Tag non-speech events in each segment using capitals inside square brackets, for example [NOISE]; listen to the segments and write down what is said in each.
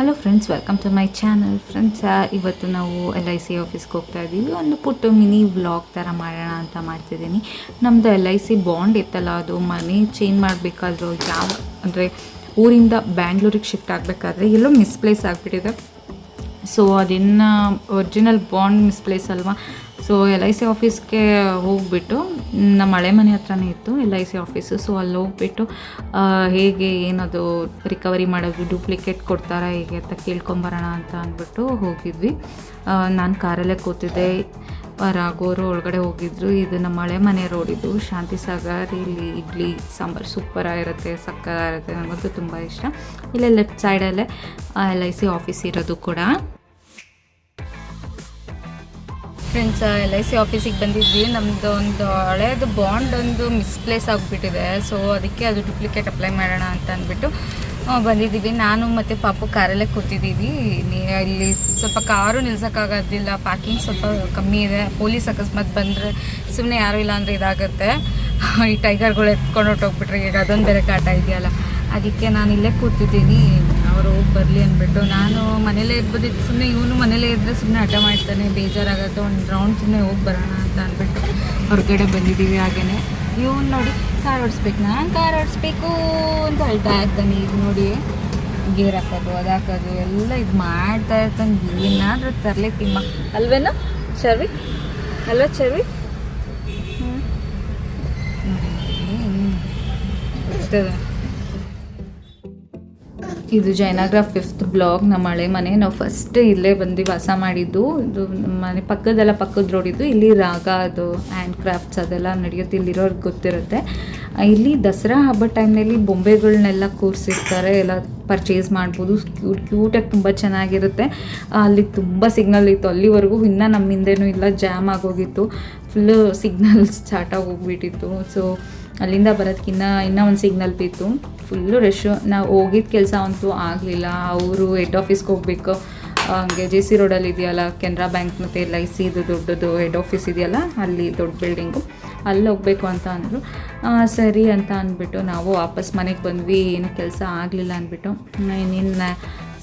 Hello friends welcome to my channel friends ಇವತ್ತು ನಾವು L I C ಆಫೀಸ್ಗೆ ಹೋಗ್ತಾ ಇದ್ದೀವಿ ಒಂದು ಪುಟ್ಟ ಮಿನಿ ವ್ಲಾಗ್ ಥರ ಮಾಡೋಣ ಅಂತ ಮಾಡ್ತಿದ್ದೀನಿ. ನಮ್ಮದು ಎಲ್ ಐ ಸಿ ಬಾಂಡ್ ಇತ್ತಲ್ಲ, ಅದು ಮನೆ ಚೇಂಜ್ ಮಾಡಬೇಕಾದ್ರೂ ಯಾವ, ಅಂದರೆ ಊರಿಂದ ಬ್ಯಾಂಗ್ಳೂರಿಗೆ ಶಿಫ್ಟ್ ಆಗಬೇಕಾದ್ರೆ ಎಲ್ಲೋ ಮಿಸ್ಪ್ಲೇಸ್ ಆಗಿಬಿಟ್ಟಿದೆ. ಸೊ ಅದನ್ನು ಒರಿಜಿನಲ್ ಬಾಂಡ್ ಮಿಸ್ಪ್ಲೇಸ್ ಅಲ್ವಾ? ಸೊ ಎಲ್ ಐ ಸಿ ಆಫೀಸ್ಗೆ ಹೋಗ್ಬಿಟ್ಟು, ನಮ್ಮ ಹಳೆ ಮನೆ ಹತ್ರನೇ ಇತ್ತು L I C office so ಅಲ್ಲಿ ಹೋಗ್ಬಿಟ್ಟು ಹೇಗೆ ಏನದು ರಿಕವರಿ ಮಾಡೋದು ಡೂಪ್ಲಿಕೇಟ್ ಕೊಡ್ತಾರಾ ಹೇಗೆ ಅಂತ ಕೇಳ್ಕೊಂಬರೋಣ ಅಂತ ಅಂದ್ಬಿಟ್ಟು ಹೋಗಿದ್ವಿ. ನಾನು ಕಾರಲ್ಲೇ ಕೂತಿದ್ದೆ. ರಾಘವರು ಒಳಗಡೆ ಹೋಗಿದ್ರು. ಇದು ನಮ್ಮ ಹಳೆ ಮನೆ ರೋಡಿದ್ದು ಶಾಂತಿ ಸಾಗರ್, ಇಲ್ಲಿ ಇಡ್ಲಿ, ಸಾಂಬಾರು ಸೂಪರಾಗಿರುತ್ತೆ ಸಕ್ಕತ್ತಾಗಿರುತ್ತೆ. ನನಗಂತೂ ತುಂಬ ಇಷ್ಟ. ಇಲ್ಲೇ ಲೆಫ್ಟ್ ಸೈಡಲ್ಲೇ ಎಲ್ ಐ ಸಿ ಆಫೀಸ್ ಇರೋದು ಕೂಡ. ಫ್ರೆಂಡ್ಸ್ ಎಲ್ ಐ ಸಿ ಆಫೀಸಿಗೆ ಬಂದಿದ್ವಿ. ನಮ್ಮದು ಒಂದು ಹಳೇದು ಬಾಂಡ್ ಒಂದು ಮಿಸ್ಪ್ಲೇಸ್ ಆಗಿಬಿಟ್ಟಿದೆ. ಸೊ ಅದಕ್ಕೆ ಅದು ಡುಪ್ಲಿಕೇಟ್ ಅಪ್ಲೈ ಮಾಡೋಣ ಅಂತ ಅಂದ್ಬಿಟ್ಟು ಬಂದಿದ್ದೀವಿ. ನಾನು ಮತ್ತು ಪಾಪು ಕಾರಲ್ಲೇ ಕೂತಿದ್ದೀವಿ. ಇಲ್ಲಿ ಸ್ವಲ್ಪ ಕಾರು ನಿಲ್ಸೋಕ್ಕಾಗೋದಿಲ್ಲ. ಪಾರ್ಕಿಂಗ್ ಸ್ವಲ್ಪ ಕಮ್ಮಿ ಇದೆ. ಪೊಲೀಸ್ ಅಕಸ್ಮಾತ್ ಬಂದರೆ ಸುಮ್ಮನೆ ಯಾರೂ ಇಲ್ಲ ಅಂದರೆ ಇದಾಗುತ್ತೆ. ಈ ಟೈಗರ್ಗಳು ಎತ್ಕೊಂಡು ಹೊರ್ಟೋಗ್ಬಿಟ್ರೆ ಈಗ ಅದೊಂದು ಬೇರೆ ಕಾಟ ಇದೆಯಲ್ಲ. ಅದಕ್ಕೆ ನಾನು ಇಲ್ಲೇ ಕೂತಿದ್ದೀನಿ. ಅವರು ಬರಲಿ ಅಂದ್ಬಿಟ್ಟು ನಾನು ಮನೇಲೇ ಇರ್ಬೋದಿತ್ತು ಸುಮ್ಮನೆ ಇವನು ಮನೇಲೇ ಇದ್ದರೆ ಸುಮ್ಮನೆ ಹಠ ಮಾಡ್ತಾನೆ, ಬೇಜಾರಾಗುತ್ತೆ, ಒಂದು ರೌಂಡ್ ಸುಮ್ಮನೆ ಹೋಗಿ ಬರೋಣ ಅಂತ ಅಂದ್ಬಿಟ್ಟು ಹೊರಗಡೆ ಬಂದಿದ್ದೀವಿ ಹಾಗೇ ಇವನು ನೋಡಿ, ಕಾರ್ ಓಡಿಸ್ಬೇಕು, ನಾನು ಕಾರ್ ಓಡಿಸ್ಬೇಕು ಅಂತ ಹೇಳ್ತಾ ಇರ್ತಾನೆ ಈಗ ನೋಡಿ. ಗೇರ್ ಹಾಕೋದು, ಅದು ಹಾಕೋದು, ಎಲ್ಲ ಇದು ಮಾಡ್ತಾ ಇರ್ತಾನೆ, ಏನಾದರೂ ತರಲೆ ತಿಮ್ಮ ಅಲ್ವೇನೋ? ಚರ್ವಿ ಅಲ್ವ ಚರ್ವಿ ಹ್ಞೂ ಇದು ಜಯನಗರ ಫಿಫ್ತ್ ಬ್ಲಾಗ್ ನಮ್ಮ ಹಳೆ ಮನೆ. ನಾವು ಫಸ್ಟ್ ಇಲ್ಲೇ ಬಂದು ವಾಸ ಮಾಡಿದ್ದು. ಇದು ಮನೆ ಪಕ್ಕದೆಲ್ಲ ಪಕ್ಕದ ರೋಡ್ ಇದು ಇಲ್ಲಿ ರಾಗ, ಅದು ಹ್ಯಾಂಡ್ ಕ್ರಾಫ್ಟ್ಸ್ ಅದೆಲ್ಲ ನಡೆಯುತ್ತೆ, ಇಲ್ಲಿರೋರ್ಗೆ ಗೊತ್ತಿರುತ್ತೆ. ಇಲ್ಲಿ ದಸರಾ ಹಬ್ಬ ಟೈಮ್ನಲ್ಲಿ ಬೊಂಬೆಗಳನ್ನೆಲ್ಲ ಕೂರಿಸಿರ್ತಾರೆ. ಎಲ್ಲ ಪರ್ಚೇಸ್ ಮಾಡ್ಬೋದು. ಕ್ಯೂಟ್ ಕ್ಯೂಟಾಗಿ ತುಂಬ ಚೆನ್ನಾಗಿರುತ್ತೆ. ಅಲ್ಲಿ ತುಂಬ ಸಿಗ್ನಲ್ ಇತ್ತು. ಅಲ್ಲಿವರೆಗೂ ಇನ್ನೂ ನಮ್ಮ ಹಿಂದೆನೂ ಇಲ್ಲ. ಜಾಮ್ ಆಗೋಗಿತ್ತು. ಫುಲ್ಲು ಸಿಗ್ನಲ್ ಸ್ಟಾರ್ಟ್ ಆಗೋಗ್ಬಿಟ್ಟಿತ್ತು ಸೊ ಅಲ್ಲಿಂದ ಬರೋದಕ್ಕಿನ್ನ ಇನ್ನೂ ಒಂದು ಸಿಗ್ನಲ್ ಬಿತ್ತು. ಫುಲ್ಲು ರಶ್ ನಾವು ಹೋಗಿದ್ದ ಕೆಲಸ ಅಂತೂ ಆಗಲಿಲ್ಲ. ಅವರು ಹೆಡ್ ಆಫೀಸ್ಗೆ ಹೋಗ್ಬೇಕು. ಹಂಗೆ ಜೆ ಸಿ ರೋಡಲ್ಲಿ ಇದೆಯಲ್ಲ, ಕೆನರಾ ಬ್ಯಾಂಕ್ ಮತ್ತು ಎಲ್ ಐ ಸಿದು ದೊಡ್ಡದು ಹೆಡ್ ಆಫೀಸ್ ಇದೆಯಲ್ಲ, ಅಲ್ಲಿ ದೊಡ್ಡ ಬಿಲ್ಡಿಂಗು ಅಲ್ಲಿ ಹೋಗಬೇಕು ಅಂತ ಅಂದರು. ಸರಿ ಅಂತ ಅಂದ್ಬಿಟ್ಟು ನಾವು ವಾಪಸ್ ಮನೆಗೆ ಬಂದ್ವಿ. ಏನು ಕೆಲಸ ಆಗಲಿಲ್ಲ ಅಂದ್ಬಿಟ್ಟು. ನಿನ್ನ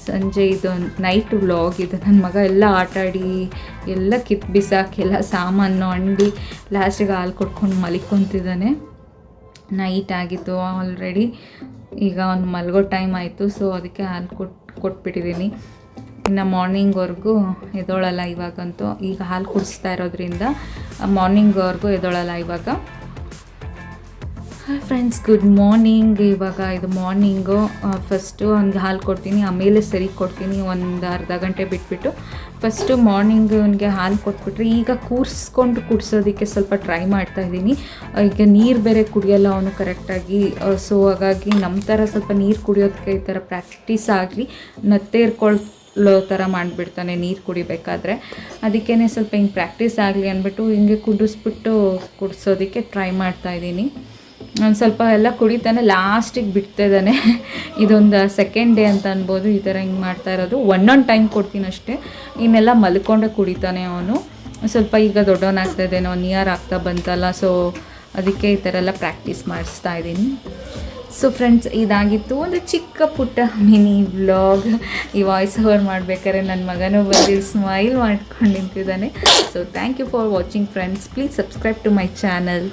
ಸಂಜೆ ಇದು ನೈಟ್ ವ್ಲಾಗ್ ಇದು. ನನ್ನ ಮಗ ಎಲ್ಲ ಆಟಾಡಿ ಎಲ್ಲ ಕಿತ್ತು ಬಿಸಾಕಿ ಎಲ್ಲ ಸಾಮಾನು ಅಂಡಿ ಲಾಸ್ಟಿಗೆ ಹಾಲು ಕೊಟ್ಕೊಂಡು ಮಲಿಕೊಂತಿದ್ದಾನೆ. ನೈಟ್ ಆಗಿತ್ತು ಆಲ್ರೆಡಿ ಈಗ ಒಂದು ಮಲಗೋ ಟೈಮ್ ಆಯಿತು ಸೊ ಅದಕ್ಕೆ ಹಾಲು ಕೊಟ್ಟು ಕೊಟ್ಬಿಟ್ಟಿದ್ದೀನಿ ಇನ್ನು ಮಾರ್ನಿಂಗ್ವರೆಗೂ ಎದ್ದೋಳಲ್ಲ ಇವಾಗಂತೂ. ಈಗ ಹಾಲು ಕುಡಿಸ್ತಾ ಇರೋದ್ರಿಂದ ಮಾರ್ನಿಂಗ್ವರೆಗೂ ಎದ್ದೋಳಲ್ಲ ಇವಾಗ. ಹಾಯ್ ಫ್ರೆಂಡ್ಸ್ ಗುಡ್ ಮಾರ್ನಿಂಗ್ ಇವಾಗ ಇದು ಮಾರ್ನಿಂಗು ಫಸ್ಟು ಒಂದು ಹಾಲು ಕೊಡ್ತೀನಿ, ಆಮೇಲೆ ಸರಿ ಕೊಡ್ತೀನಿ, ಒಂದು ಅರ್ಧ ಗಂಟೆ ಬಿಟ್ಬಿಟ್ಟು. ಫಸ್ಟು ಮಾರ್ನಿಂಗ್ ಅವನಿಗೆ ಹಾಲು ಕೊಟ್ಬಿಟ್ರೆ ಈಗ ಕೂರಿಸ್ಕೊಂಡು ಕುಡಿಸೋದಕ್ಕೆ ಸ್ವಲ್ಪ ಟ್ರೈ ಮಾಡ್ತಾ ಇದ್ದೀನಿ. ಈಗ ನೀರು ಬೇರೆ ಕುಡಿಯೋಲ್ಲ ಅವನು ಕರೆಕ್ಟಾಗಿ ಸೊ ಹಾಗಾಗಿ ನಮ್ಮ ಥರ ಸ್ವಲ್ಪ ನೀರು ಕುಡಿಯೋದಕ್ಕೆ ಈ ಥರ ಪ್ರಾಕ್ಟೀಸ್ ಆಗಲಿ. ನತ್ತೆ ಇರ್ಕೊಳ್ ಥರ ಮಾಡಿಬಿಡ್ತಾನೆ ನೀರು ಕುಡಿಬೇಕಾದ್ರೆ. ಅದಕ್ಕೇ ಸ್ವಲ್ಪ ಹಿಂಗೆ ಪ್ರಾಕ್ಟೀಸ್ ಆಗಲಿ ಅಂದ್ಬಿಟ್ಟು ಹಿಂಗೆ ಕುಡಿಸ್ಬಿಟ್ಟು ಕುಡಿಸೋದಕ್ಕೆ ಟ್ರೈ ಮಾಡ್ತಾ ಇದ್ದೀನಿ. ಒಂದು ಸ್ವಲ್ಪ ಎಲ್ಲ ಕುಡಿತಾನೆ, ಲಾಸ್ಟಿಗೆ ಬಿಡ್ತಿದ್ದಾನೆ [LAUGHS] ಇದೊಂದು ಸೆಕೆಂಡ್ ಡೇ ಅಂತ ಅನ್ಬೋದು, ಈ ಥರ ಹಿಂಗೆ ಮಾಡ್ತಾ ಇರೋದು. ಒನ್ ಟೈಮ್ ಕೊಡ್ತೀನಿ ಅಷ್ಟೇ. ಇನ್ನೆಲ್ಲ ಮಲ್ಕೊಂಡೆ ಕುಡಿತಾನೆ ಅವನು. ಸ್ವಲ್ಪ ಈಗ ದೊಡ್ಡವನಾಗ್ತಾ ಇದ್ದೇನೆ ಒನ್ ಇಯರ್ ಆಗ್ತಾ ಬಂತಲ್ಲ ಸೊ ಅದಕ್ಕೆ ಈ ಥರ ಎಲ್ಲ ಪ್ರಾಕ್ಟೀಸ್ ಮಾಡಿಸ್ತಾ ಇದ್ದೀನಿ. ಸೊ ಫ್ರೆಂಡ್ಸ್ ಇದಾಗಿತ್ತು ಒಂದು ಚಿಕ್ಕ ಪುಟ್ಟ ಮಿನಿ ವ್ಲಾಗ್ ಈ ವಾಯ್ಸ್ ಓವರ್ ಮಾಡ್ಬೇಕಾದ್ರೆ ನನ್ನ ಮಗನೂ ಬಂದು ಸ್ಮೈಲ್ ಮಾಡ್ಕೊಂಡು ನಿಂತಿದ್ದಾನೆ. So thank you for watching friends please subscribe to my channel